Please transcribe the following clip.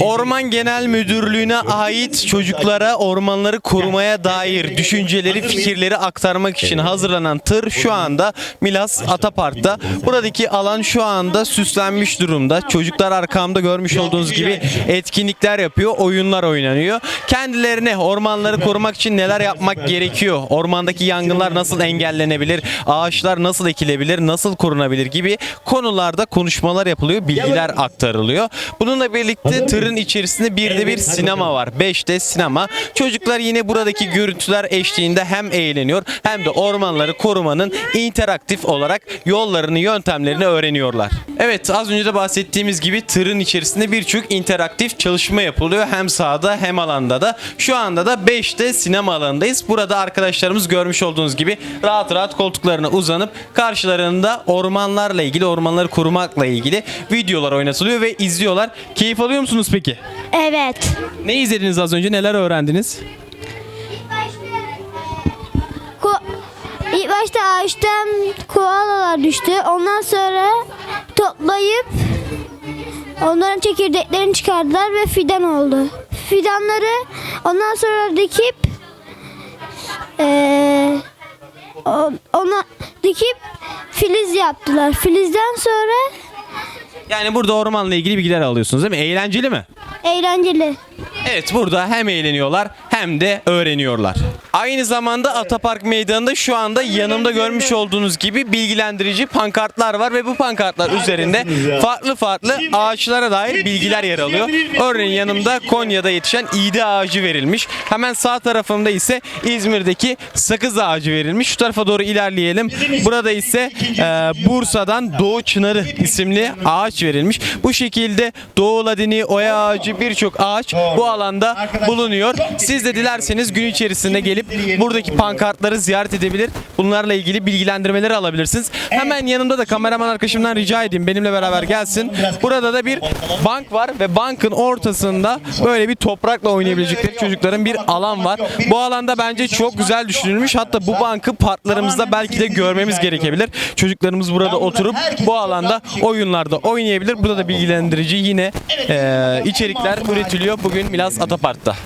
Orman Genel Müdürlüğü'ne ait çocuklara ormanları korumaya dair düşünceleri, fikirleri aktarmak için hazırlanan tır şu anda Milas Atapark'ta. Buradaki alan şu anda süslenmiş durumda. Çocuklar arkamda görmüş olduğunuz gibi etkinlikler yapıyor, oyunlar oynanıyor. Kendilerine ormanları korumak için neler yapmak gerekiyor? Ormandaki yangınlar nasıl engellenebilir? Ağaçlar nasıl ekilebilir? Nasıl korunabilir gibi konularda konuşmalar yapılıyor, bilgiler aktarılıyor. Bununla birlikte tırın içerisinde bir de bir sinema var. 5'te sinema. Çocuklar yine buradaki görüntüler eşliğinde hem eğleniyor hem de ormanları korumanın interaktif olarak yollarını, yöntemlerini öğreniyorlar. Evet az önce de bahsettiğimiz gibi tırın içerisinde birçok interaktif çalışma yapılıyor. Hem sahada hem alanda da. Şu anda da 5'te sinema alanındayız. Burada arkadaşlarımız görmüş olduğunuz gibi rahat rahat koltuklarına uzanıp karşılarında ormanlarla ilgili, ormanları korumakla ilgili videolar oynatılıyor ve izliyorlar. Keyif alıyor musunuz peki? Evet. Ne izlediniz az önce? Neler öğrendiniz? Ko İlk başta ağaçtan koalalar düştü. Ondan sonra toplayıp onların çekirdeklerini çıkardılar ve fidan oldu. Fidanları ondan sonra dikip eee o- ona dikip filiz yaptılar. Filizden sonra Yani burada ormanla ilgili bilgiler alıyorsunuz değil mi? Eğlenceli mi? eğlenceli. Evet burada hem eğleniyorlar hem de öğreniyorlar. Aynı zamanda Atapark Meydanı'nda şu anda yanımda görmüş olduğunuz gibi bilgilendirici pankartlar var ve bu pankartlar üzerinde farklı farklı ağaçlara dair bilgiler yer alıyor. Örneğin yanımda Konya'da yetişen iğde ağacı verilmiş. Hemen sağ tarafımda ise İzmir'deki sakız ağacı verilmiş. Şu tarafa doğru ilerleyelim. Burada ise e, Bursa'dan Doğu Çınarı isimli ağaç verilmiş. Bu şekilde Doğu Ladini, Oya ağacı birçok ağaç bu alanda bulunuyor. Siz de dilerseniz gün içerisinde gelip buradaki pankartları ziyaret edebilir. Bunlarla ilgili bilgilendirmeleri alabilirsiniz. Hemen yanımda da kameraman arkadaşımdan rica edeyim benimle beraber gelsin. Burada da bir bank var ve bankın ortasında böyle bir toprakla oynayabilecekleri çocukların bir alan var. Bu alanda bence çok güzel düşünülmüş. Hatta bu bankı parklarımızda belki de görmemiz gerekebilir. Çocuklarımız burada oturup bu alanda oyunlarda oynayabilir. Burada da bilgilendirici yine eee, içerikler üretiliyor bugün Milas Atapark'ta.